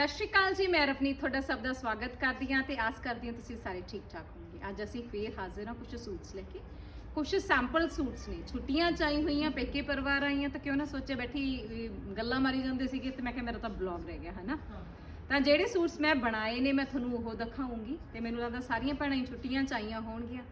ਸਤਿ ਸ਼੍ਰੀ ਅਕਾਲ ਜੀ ਮੈਂ ਰਵਨੀਤ ਤੁਹਾਡਾ ਸਭ ਦਾ ਸਵਾਗਤ ਕਰਦੀ ਹਾਂ ਤੇ ਆਸ ਕਰਦੀ ਹਾਂ ਤੁਸੀਂ ਸਾਰੇ ਠੀਕ ਠਾਕ ਹੋਵੋਗੇ। ਅੱਜ ਅਸੀਂ ਫੇਰ ਹਾਜ਼ਰ ਹਾਂ ਕੁਝ ਸੂਟਸ ਲੈ ਕੇ। ਕੁਝ ਸੈਂਪਲ ਸੂਟਸ ਨੇ। ਛੁੱਟੀਆਂ ਚਾਈ ਹੋਈਆਂ ਪੇਕੇ ਪਰਿਵਾਰ ਆਈਆਂ ਤਾਂ ਕਿਉਂ ਨਾ ਸੋਚੇ ਬੈਠੀ ਗੱਲਾਂ ਮਾਰੀ ਜਾਂਦੇ ਸੀਗੇ ਤੇ ਮੈਂ ਕਿਹਾ ਮੇਰਾ ਤਾਂ ਬਲੌਗ ਰਹਿ ਗਿਆ ਹੈ। ਨਾ ਤਾਂ ਜਿਹੜੇ ਸੂਟਸ ਮੈਂ ਬਣਾਏ ਨੇ ਮੈਂ ਤੁਹਾਨੂੰ ਉਹ ਦਿਖਾਉਂਗੀ ਤੇ ਮੈਨੂੰ ਲੱਗਦਾ ਸਾਰੀਆਂ ਭੈਣਾਂ ਹੀ ਛੁੱਟੀਆਂ ਚਾਈਆਂ ਹੋਣਗੀਆਂ।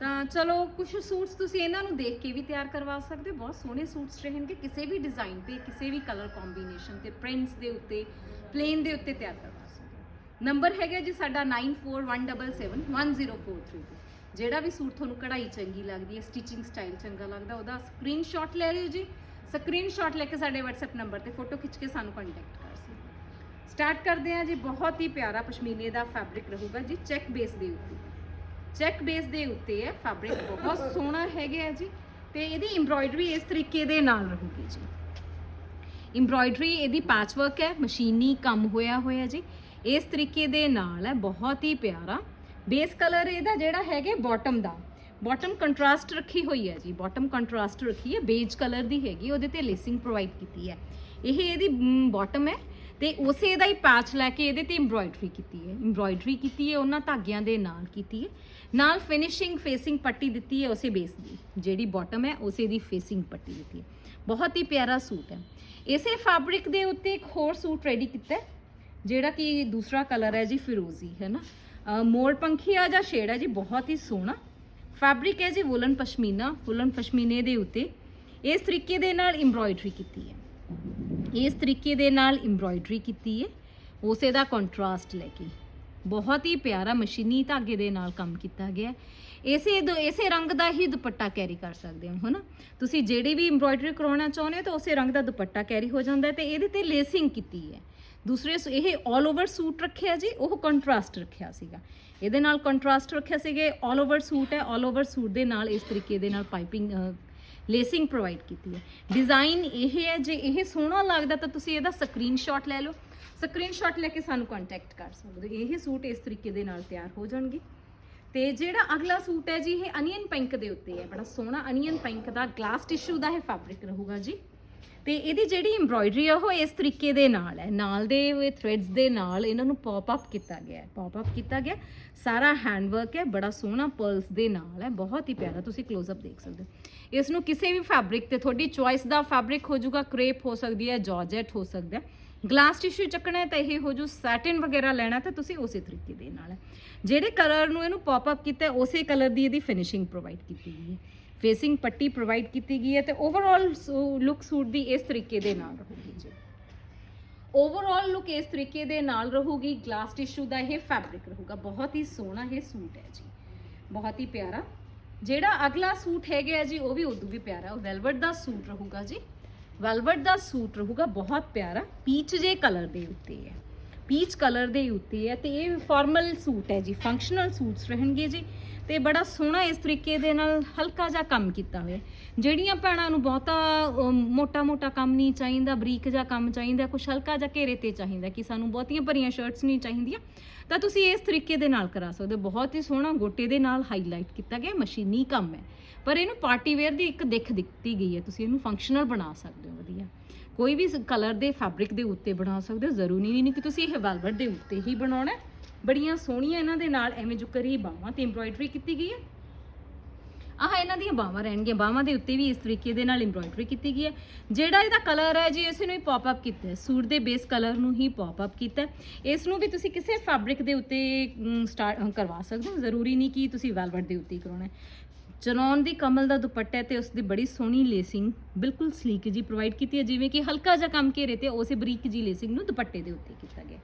ਤਾਂ ਚਲੋ ਕੁਝ ਸੂਟਸ ਤੁਸੀਂ ਇਹਨਾਂ ਨੂੰ ਦੇਖ ਕੇ ਵੀ ਤਿਆਰ ਕਰਵਾ ਸਕਦੇ ਹੋ। ਬਹੁਤ ਸੋਹਣੇ ਸੂਟਸ ਰਹਿਣਗੇ। ਕਿਸੇ ਵੀ ਡਿਜ਼ਾਈਨ ਤੇ, ਕਿਸੇ ਵੀ ਕਲਰ ਕੰਬੀਨੇਸ਼ਨ ਤੇ ਪ੍ਰਿੰਟਸ ਦੇ ਉੱਤੇ ਪਲੇਨ ਦੇ ਉੱਤੇ ਤਿਆਰ ਕਰਵਾ ਸਕਦੇ ਹੋ। ਨੰਬਰ ਹੈਗਾ ਜੀ ਸਾਡਾ 9417710432 ਜਿਹੜਾ ਵੀ ਸੂਟ ਤੁਹਾਨੂੰ ਕਢਾਈ ਚੰਗੀ ਲੱਗਦੀ ਹੈ ਸਟਿਚਿੰਗ ਸਟਾਈਲ ਚੰਗਾ ਲੱਗਦਾ, ਉਹਦਾ ਸਕਰੀਨਸ਼ਾਟ ਲੈ ਲਿਓ ਜੀ। ਸਕਰੀਨਸ਼ਾਟ ਲੈ ਕੇ ਸਾਡੇ WhatsApp ਨੰਬਰ ਤੇ ਫੋਟੋ ਖਿੱਚ ਕੇ ਸਾਨੂੰ ਕੰਟੈਕਟ ਕਰ ਸਕਦੇ ਹੋ। ਸਟਾਰਟ ਕਰਦੇ ਹਾਂ ਜੀ। ਬਹੁਤ ਹੀ ਪਿਆਰਾ ਪਸ਼ਮੀਨੇ ਦਾ ਫੈਬਰਿਕ ਰਹੂਗਾ ਜੀ ਚੈੱਕ ਬੇਸ ਦੇ ਉੱਤੇ। ਚੈੱਕ ਬੇਸ ਦੇ ਉੱਤੇ ਹੈ ਫੈਬਰਿਕ ਬਹੁਤ ਸੋਹਣਾ ਹੈਗਾ ਜੀ ਤੇ ਇਹਦੀ ਐਮਬ੍ਰਾਇਡਰੀ ਇਸ ਤਰੀਕੇ ਦੇ ਨਾਲ ਰਹੂਗੀ ਜੀ। ਐਮਬ੍ਰਾਇਡਰੀ ਇਹਦੀ ਪੈਚ ਵਰਕ ਹੈ, ਮਸ਼ੀਨੀ ਕੰਮ ਹੋਇਆ ਹੋਇਆ ਜੀ। ਇਸ ਤਰੀਕੇ ਦੇ ਨਾਲ ਹੈ, ਬਹੁਤ ਹੀ ਪਿਆਰਾ। ਬੇਸ ਕਲਰ ਇਹਦਾ ਜਿਹੜਾ ਹੈਗਾ ਬਾਟਮ ਦਾ। ਬਾਟਮ ਕੰਟਰਾਸਟ ਰੱਖੀ ਹੋਈ ਹੈ ਜੀ ਬਾਟਮ ਕੰਟਰਾਸਟ ਰੱਖੀ ਹੈ ਬੇਜ ਕਲਰ ਦੀ ਹੈਗੀ ਉਹਦੇ ਤੇ ਲੇਸਿੰਗ ਪ੍ਰੋਵਾਈਡ ਕੀਤੀ ਹੈ। ਇਹ ਇਹਦੀ ਬਾਟਮ ਹੈ। ਤੇ ਉਸੇ ਦਾ ਹੀ ਪੈਚ ਲੈ ਕੇ ਇਹਦੇ ਤੇ ਐਮਬ੍ਰਾਇਡਰੀ ਕੀਤੀ ਹੈ। ਐਮਬ੍ਰਾਇਡਰੀ ਕੀਤੀ ਹੈ, ਉਹਨਾਂ ਧਾਗਿਆਂ ਦੇ ਨਾਲ ਕੀਤੀ ਹੈ। ਨਾਲ ਫਿਨਿਸ਼ਿੰਗ ਫੇਸਿੰਗ ਪੱਟੀ ਦਿੱਤੀ ਹੈ ਉਸੇ ਬੇਸ ਦੀ। ਜਿਹੜੀ ਬਾਟਮ ਹੈ, ਉਸੇ ਦੀ ਫੇਸਿੰਗ ਪੱਟੀ ਦਿੱਤੀ ਹੈ। ਬਹੁਤ ਹੀ ਪਿਆਰਾ ਸੂਟ ਹੈ। ਇਸੇ ਫੈਬਰਿਕ ਦੇ ਉੱਤੇ ਇੱਕ ਹੋਰ ਸੂਟ ਰੈਡੀ ਕੀਤਾ ਹੈ, ਜਿਹੜਾ ਕਿ ਦੂਸਰਾ ਕਲਰ ਹੈ ਜੀ ਫਿਰੋਜ਼ੀ, ਹੈ ਨਾ? ਅਹ ਮੋਰ ਪੰਖੀਆ ਜਾਂ ਸ਼ੇਡ ਹੈ ਜੀ, ਬਹੁਤ ਹੀ ਸੋਹਣਾ। ਫੈਬਰਿਕ ਹੈ ਜੀ ਵੁਲਨ ਪਸ਼ਮੀਨਾ। ਵੁਲਨ ਪਸ਼ਮੀਨੇ ਦੇ ਉੱਤੇ ਇਸ ਤਰੀਕੇ ਦੇ ਨਾਲ ਐਮਬ੍ਰਾਇਡਰੀ ਕੀਤੀ ਹੈ। ਇਸ ਤਰੀਕੇ ਦੇ ਨਾਲ ਐਮਬ੍ਰਾਇਡਰੀ ਕੀਤੀ ਹੈ ਉਸੇ ਦਾ ਕੰਟਰਾਸਟ ਲੈ ਕੇ ਬਹੁਤ ਹੀ ਪਿਆਰਾ ਮਸ਼ੀਨੀ ਧਾਗੇ ਦੇ ਨਾਲ ਕੰਮ ਕੀਤਾ ਗਿਆ ਹੈ। ਇਸੇ ਦੋ- ਇਸੇ ਰੰਗ ਦਾ ਹੀ ਦੁਪੱਟਾ ਕੈਰੀ ਕਰ ਸਕਦੇ ਹੋ ਹਨਾ ਤੁਸੀਂ ਜਿਹੜੀ ਵੀ ਐਮਬ੍ਰਾਇਡਰੀ ਕਰਾਉਣਾ ਚਾਹੁੰਦੇ ਹੋ ਤਾਂ ਉਸੇ ਰੰਗ ਦਾ ਦੁਪੱਟਾ ਕੈਰੀ ਹੋ ਜਾਂਦਾ ਹੈ ਤੇ ਇਹਦੇ ਤੇ ਲੇਸਿੰਗ ਕੀਤੀ ਹੈ ਦੂਸਰੇ ਸ- ਇਹ 올 ਓਵਰ ਸੂਟ ਰੱਖਿਆ ਜੀ ਉਹ ਕੰਟਰਾਸਟ ਰੱਖਿਆ ਸੀਗਾ ਇਹਦੇ ਨਾਲ ਕੰਟਰਾਸਟ ਰੱਖਿਆ ਸੀਗੇ 올 ਓਵਰ ਸੂਟ ਹੈ 올 ਓਵਰ ਸੂਟ ਦੇ ਨਾਲ ਇਸ ਤਰੀਕੇ ਦੇ ਨਾਲ ਪਾਈਪਿੰਗ ਲੇਸਿੰਗ ਪ੍ਰੋਵਾਈਡ ਕੀਤੀ ਹੈ। ਡਿਜ਼ਾਈਨ ਇਹ ਹੈ, ਜੇ ਇਹ ਸੋਹਣਾ ਲੱਗਦਾ ਤਾਂ ਤੁਸੀਂ ਇਹਦਾ ਸਕਰੀਨਸ਼ਾਟ ਲੈ ਲਓ। ਸਕਰੀਨਸ਼ਾਟ ਲੈ ਕੇ ਸਾਨੂੰ ਕੰਟੈਕਟ ਕਰ ਸਕਦੇ ਹੋ। ਇਹ ਸੂਟ ਇਸ ਤਰੀਕੇ ਦੇ ਨਾਲ ਤਿਆਰ ਹੋ ਜਾਣਗੇ। ਤੇ ਜਿਹੜਾ ਅਗਲਾ ਸੂਟ ਹੈ ਜੀ, ਇਹ ਅਨੀਅਨ ਪਿੰਕ ਦੇ ਉੱਤੇ ਹੈ। ਬੜਾ ਸੋਹਣਾ ਅਨੀਅਨ ਪਿੰਕ ਦਾ ਗਲਾਸ ਟਿਸ਼ੂ ਦਾ ਇਹ ਫੈਬਰਿਕ ਰਹੂਗਾ ਜੀ। ਤੇ ਇਹਦੀ ਜਿਹੜੀ ਐਮਬ੍ਰਾਇਡਰੀ ਆ, ਉਹ ਇਸ ਤਰੀਕੇ ਦੇ ਨਾਲ ਹੈ। ਨਾਲ ਦੇ ਥ੍ਰੈਡਸ ਦੇ ਨਾਲ ਇਹਨਾਂ ਨੂੰ ਪੌਪ ਅਪ ਕੀਤਾ ਗਿਆ ਹੈ। ਪੌਪ ਅਪ ਕੀਤਾ ਗਿਆ। ਸਾਰਾ ਹੈਂਡ ਵਰਕ ਹੈ, ਬੜਾ ਸੋਹਣਾ ਪਰਲਸ ਦੇ ਨਾਲ ਹੈ। ਬਹੁਤ ਹੀ ਪਿਆਰਾ, ਤੁਸੀਂ ক্লোਜ਼ ਅਪ ਦੇਖ ਸਕਦੇ ਹੋ। ਇਸ ਨੂੰ ਕਿਸੇ ਵੀ ਫੈਬਰਿਕ ਤੇ, ਤੁਹਾਡੀ ਚੁਆਇਸ ਦਾ ਫੈਬਰਿਕ ਹੋ ਜਾਊਗਾ ਕ੍ਰੇਪ ਹੋ ਸਕਦੀ ਹੈ ਜਾਰਜੈਟ ਹੋ ਸਕਦਾ ਹੈ। ਗਲਾਸ ਟਿਸ਼ੂ ਚੱਕਣਾ ਹੈ ਤਾਂ ਇਹ ਹੋ ਜੂ ਸੈਟਿਨ ਵਗੈਰਾ ਲੈਣਾ ਤਾਂ ਤੁਸੀਂ ਉਸੇ ਤਰੀਕੇ ਦੇ ਨਾਲ ਜਿਹੜੇ ਕਲਰ ਨੂੰ ਇਹਨੂੰ ਪੌਪ ਅਪ ਕੀਤਾ ਉਸੇ ਕਲਰ ਦੀ ਇਹਦੀ ਫਿਨਿਸ਼ਿੰਗ ਪ੍ਰੋਵਾਈਡ ਕੀਤੀ ਗਈ ਹੈ। ਫੇਸਿੰਗ ਪੱਟੀ ਪ੍ਰੋਵਾਈਡ ਕੀਤੀ ਗਈ ਹੈ ਤੇ ਓਵਰਆਲ ਲੁੱਕ ਸੂਟ ਦੀ ਇਸ ਤਰੀਕੇ ਦੇ ਨਾਲ ਰਹੂਗੀ ਜੀ। ਓਵਰਆਲ ਲੁੱਕ ਇਸ ਤਰੀਕੇ ਦੇ ਨਾਲ ਰਹੂਗੀ ਗਲਾਸ ਟਿਸ਼ੂ ਦਾ ਇਹ ਫੈਬਰਿਕ ਰਹੂਗਾ। ਬਹੁਤ ਹੀ ਸੋਹਣਾ ਇਹ ਸੂਟ ਹੈ ਜੀ। ਬਹੁਤ ਹੀ ਪਿਆਰਾ। ਜਿਹੜਾ ਅਗਲਾ ਸੂਟ ਹੈਗਾ ਜੀ, ਉਹ ਵੀ ਉਦੋਂ ਵੀ ਪਿਆਰਾ। ਉਹ ਵੈਲਵਟ ਦਾ ਸੂਟ ਰਹੂਗਾ ਜੀ। ਵੈਲਵਟ ਦਾ ਸੂਟ ਰਹੂਗਾ, ਬਹੁਤ ਪਿਆਰਾ। ਪੀਚ ਜੇ ਕਲਰ ਦੇ ਉੱਤੇ ਹੈ। ਪੀਚ ਕਲਰ ਦੇ ਉੱਤੇ ਹੈ ਤੇ ਇਹ ਫਾਰਮਲ ਸੂਟ ਹੈ ਜੀ ਫੰਕਸ਼ਨਲ ਸੂਟਸ ਰਹਿਣਗੇ ਜੀ ਤੇ ਬੜਾ ਸੋਹਣਾ ਇਸ ਤਰੀਕੇ ਦੇ ਨਾਲ ਹਲਕਾ ਜਿਹਾ ਕੰਮ ਕੀਤਾ ਹੋਇਆ ਜਿਹੜੀਆਂ ਭੈਣਾਂ ਨੂੰ ਬਹੁਤਾ ਮੋਟਾ ਮੋਟਾ ਕੰਮ ਨਹੀਂ ਚਾਹੀਦਾ, ਬਰੀਕ ਜਿਹਾ ਕੰਮ ਚਾਹੀਦਾ ਕੁਝ ਹਲਕਾ ਜਿਹਾ ਘੇਰੇ ਤੇ ਚਾਹੀਦਾ ਕਿ ਸਾਨੂੰ ਬਹੁਤੀਆਂ ਭਰੀਆਂ ਸ਼ਰਟਸ ਨਹੀਂ ਚਾਹੀਦੀਆਂ, ਤਾਂ ਤੁਸੀਂ ਇਸ ਤਰੀਕੇ ਦੇ ਨਾਲ ਕਰਾ ਸਕਦੇ ਹੋ। ਬਹੁਤ ਹੀ ਸੋਹਣਾ ਗੋਟੇ ਦੇ ਨਾਲ ਹਾਈਲਾਈਟ ਕੀਤਾ ਗਿਆ, ਮਸ਼ੀਨੀ ਕੰਮ ਹੈ। ਪਰ ਇਹਨੂੰ ਪਾਰਟੀ ਵੇਅਰ ਦੀ ਇੱਕ ਦਿੱਖ ਦਿੱਤੀ ਗਈ ਹੈ, ਤੁਸੀਂ ਇਹਨੂੰ ਫੰਕਸ਼ਨਲ ਬਣਾ ਸਕਦੇ ਹੋ, ਵਧੀਆ। ਕੋਈ ਵੀ ਕਲਰ ਦੇ ਫੈਬਰਿਕ ਦੇ ਉੱਤੇ ਬਣਾ ਸਕਦੇ ਹੋ, ਜ਼ਰੂਰੀ ਨਹੀਂ ਕਿ ਤੁਸੀਂ ਇਹ ਵੈਲਵਟ ਦੇ ਉੱਤੇ ਹੀ ਬਣਾਉਣਾ ਬੜੀਆਂ ਸੋਹਣੀਆਂ ਇਹਨਾਂ ਦੇ ਨਾਲ ਐਵੇਂ ਜੁਕਰੀ ਬਾਹਾਂ ਤੇ ਐਮਬ੍ਰਾਇਡਰੀ ਕੀਤੀ ਗਈ ਹੈ। ਆਹ ਇਹਨਾਂ ਦੀਆਂ ਬਾਹਾਂ ਰਹਿਣਗੀਆਂ, ਬਾਹਾਂ ਦੇ ਉੱਤੇ ਵੀ ਇਸ ਤਰੀਕੇ ਦੇ ਨਾਲ ਐਮਬ੍ਰਾਇਡਰੀ ਕੀਤੀ ਗਈ ਹੈ। ਜਿਹੜਾ ਇਹਦਾ ਕਲਰ ਹੈ ਜੀ, ਇਸ ਨੂੰ ਹੀ ਪੌਪ ਅਪ ਕੀਤਾ ਹੈ। ਸੂਟ ਦੇ ਬੇਸ ਕਲਰ ਨੂੰ ਹੀ ਪੌਪ ਅਪ ਕੀਤਾ ਇਸ ਨੂੰ ਵੀ ਤੁਸੀਂ ਕਿਸੇ ਫੈਬਰਿਕ ਦੇ ਉੱਤੇ ਸਟਾਰਟ ਕਰਵਾ ਸਕਦੇ ਹੋ। ਜ਼ਰੂਰੀ ਨਹੀਂ ਕਿ ਤੁਸੀਂ ਵੈਲਵਟ ਦੇ ਉੱਤੇ ਹੀ ਕਰਾਉਣਾ ਚਨੌਨ ਦੀ ਕਮਲ ਦਾ ਦੁਪੱਟਾ ਹੈ ਤੇ ਉਸ ਦੀ ਬੜੀ ਸੋਹਣੀ ਲੇਸਿੰਗ ਬਿਲਕੁਲ ਸਲੀਕ ਜੀ ਪ੍ਰੋਵਾਈਡ ਕੀਤੀ ਹੈ, ਜਿਵੇਂ ਕਿ ਹਲਕਾ ਜਿਹਾ ਕੰਮ ਘੇਰੇ ਤੇ ਉਸੇ ਬਰੀਕ ਜੀ ਲੇਸਿੰਗ ਨੂੰ ਦੁਪੱਟੇ ਦੇ ਉੱਤੇ ਕੀਤਾ ਗਿਆ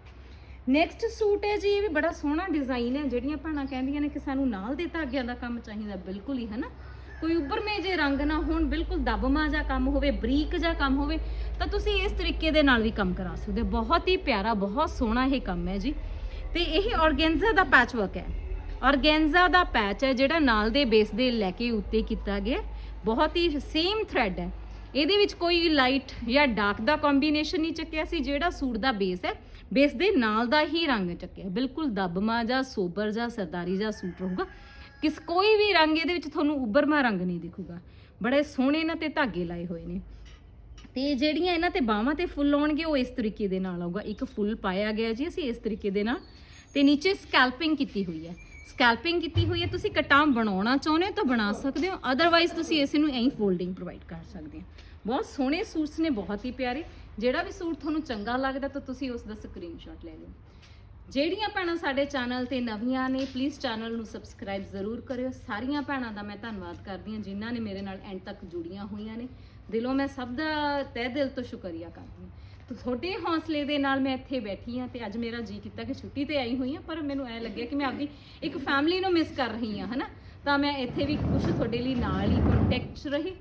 ਨੈਕਸਟ ਸੂਟ ਹੈ ਜੀ, ਇਹ ਵੀ ਬੜਾ ਸੋਹਣਾ ਡਿਜ਼ਾਈਨ ਹੈ, ਜਿਹੜੀਆਂ ਭੈਣਾਂ ਕਹਿੰਦੀਆਂ ਨੇ ਕਿ ਸਾਨੂੰ ਨਾਲ ਦੇ ਧਾਗਿਆਂ ਦਾ ਕੰਮ ਚਾਹੀਦਾ ਬਿਲਕੁਲ ਹੀ ਹੈ ਨਾ ਕੋਈ ਉੱਭਰਵੇਂ ਜੇ ਰੰਗ ਨਾ ਹੋਣ, ਬਿਲਕੁਲ ਦਬਮਾ ਜਿਹਾ ਕੰਮ ਹੋਵੇ, ਬਰੀਕ ਜਿਹਾ ਕੰਮ ਹੋਵੇ, ਤਾਂ ਤੁਸੀਂ ਇਸ ਤਰੀਕੇ ਦੇ ਨਾਲ ਵੀ ਕੰਮ ਕਰਾ ਸਕਦੇ ਹੋ। ਬਹੁਤ ਹੀ ਪਿਆਰਾ, ਬਹੁਤ ਸੋਹਣਾ ਇਹ ਕੰਮ ਹੈ ਜੀ। ਤੇ ਇਹ ਔਰਗੈਂਜ਼ਾ ਦਾ ਪੈਚ ਵਰਕ ਹੈ। ਔਰਗੈਂਜ਼ਾ ਦਾ ਪੈਚ ਹੈ ਜਿਹੜਾ ਨਾਲ ਦੇ ਬੇਸ ਦੇ ਲੈ ਕੇ ਉੱਤੇ ਕੀਤਾ ਗਿਆ ਬਹੁਤ ਹੀ ਸੇਮ ਥ੍ਰੈਡ ਹੈ। ਇਹਦੇ ਵਿੱਚ ਕੋਈ ਲਾਈਟ ਜਾਂ ਡਾਰਕ ਦਾ ਕੰਬੀਨੇਸ਼ਨ ਨਹੀਂ ਚੱਕਿਆ ਸੀ, ਜਿਹੜਾ ਸੂਟ ਦਾ ਬੇਸ ਹੈ। ਬੇਸ ਦੇ ਨਾਲ ਦਾ ਹੀ ਰੰਗ ਚੱਕਿਆ। ਬਿਲਕੁਲ ਦਬਮਾ ਜਾਂ ਸੋਬਰ ਜਾਂ ਸਰਦਾਰੀ ਜਾਂ ਸੂਟ ਰਹੂਗਾ। ਕਿਸ ਕੋਈ ਵੀ ਰੰਗ ਇਹਦੇ ਵਿੱਚ ਤੁਹਾਨੂੰ ਉੱਭਰਮਾ ਰੰਗ ਨਹੀਂ ਦਿਖੂਗਾ। ਬੜੇ ਸੋਹਣੇ ਇਹਨਾਂ ਤੇ ਧਾਗੇ ਲਾਏ ਹੋਏ ਨੇ। ਤੇ ਜਿਹੜੀਆਂ ਇਹਨਾਂ ਤੇ ਬਾਹਾਂ ਤੇ ਫੁੱਲ ਆਉਣਗੇ, ਉਹ ਇਸ ਤਰੀਕੇ ਦੇ ਨਾਲ ਆਊਗਾ। ਇੱਕ ਫੁੱਲ ਪਾਇਆ ਗਿਆ ਜੀ, ਅਸੀਂ ਇਸ ਤਰੀਕੇ ਦੇ ਨਾਲ। ਤੇ ਨੀਚੇ ਸਕੈਲਪਿੰਗ ਕੀਤੀ ਹੋਈ ਹੈ। ਸਕੈਲਪਿੰਗ ਕੀਤੀ ਹੋਈ ਹੈ, ਤੁਸੀਂ ਕਟਾਂ ਬਣਾਉਣਾ ਚਾਹੁੰਦੇ ਹੋ ਤਾਂ ਬਣਾ ਸਕਦੇ ਹੋ ਅਦਰਵਾਈਜ਼ ਤੁਸੀਂ ਇਸ ਨੂੰ ਐਂ ਫੋਲਡਿੰਗ ਪ੍ਰੋਵਾਈਡ ਕਰ ਸਕਦੇ ਹੋ। ਬਹੁਤ ਸੋਹਣੇ ਸੂਟਸ ਨੇ, ਬਹੁਤ ਹੀ ਪਿਆਰੇ। ਜਿਹੜਾ ਵੀ ਸੂਟ ਤੁਹਾਨੂੰ ਚੰਗਾ ਲੱਗਦਾ ਤਾਂ ਤੁਸੀਂ ਉਸ ਦਾ ਸਕਰੀਨਸ਼ਾਟ ਲੈ ਲਓ। ਜਿਹੜੀਆਂ ਭੈਣਾਂ ਸਾਡੇ ਚੈਨਲ ਤੇ ਨਵੀਆਂ ਨੇ ਪਲੀਜ਼ ਚੈਨਲ ਨੂੰ ਸਬਸਕ੍ਰਾਈਬ ਜ਼ਰੂਰ ਕਰਿਓ। ਸਾਰੀਆਂ ਭੈਣਾਂ ਦਾ ਮੈਂ ਧੰਨਵਾਦ ਕਰਦੀ ਹਾਂ, ਜਿਨ੍ਹਾਂ ਨੇ ਮੇਰੇ ਨਾਲ ਐਂਡ ਤੱਕ ਜੁੜੀਆਂ ਹੋਈਆਂ ਨੇ। ਦਿਲੋਂ ਮੈਂ ਸਭ ਦਾ ਤਹਿ ਦਿਲ ਤੋਂ ਸ਼ੁਕਰੀਆ ਕਰਦੀ ਹਾਂ। ਤੁਹਾਡੇ ਹੌਸਲੇ ਦੇ ਨਾਲ ਮੈਂ ਇੱਥੇ ਬੈਠੀ ਹਾਂ ਤੇ ਅੱਜ ਮੇਰਾ ਜੀ ਕੀਤਾ ਕਿ ਛੁੱਟੀ ਤੇ ਆਈ ਹੋਈ ਹਾਂ, ਪਰ ਮੈਨੂੰ ਐ ਲੱਗਿਆ ਕਿ ਮੈਂ ਆਪਦੀ ਇੱਕ ਫੈਮਿਲੀ ਨੂੰ ਮਿਸ ਕਰ ਰਹੀ ਹਾਂ, ਹਨਾ? ਤਾਂ ਮੈਂ ਇੱਥੇ ਵੀ ਕੁਝ ਤੁਹਾਡੇ ਲਈ ਨਾਲ ਹੀ ਕੰਟੈਕਟ 'ਚ ਰਹੀ।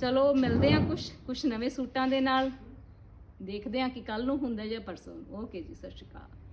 ਚਲੋ, ਮਿਲਦੇ ਹਾਂ ਕੁਝ ਕੁਝ ਨਵੇਂ ਸੂਟਾਂ ਦੇ ਨਾਲ। ਦੇਖਦੇ ਹਾਂ ਕਿ ਕੱਲ ਨੂੰ ਹੁੰਦਾ ਜਾਂ ਪਰਸੋਂ। ਓਕੇ ਜੀ, ਸਤਿ ਸ਼੍ਰੀ ਅਕਾਲ।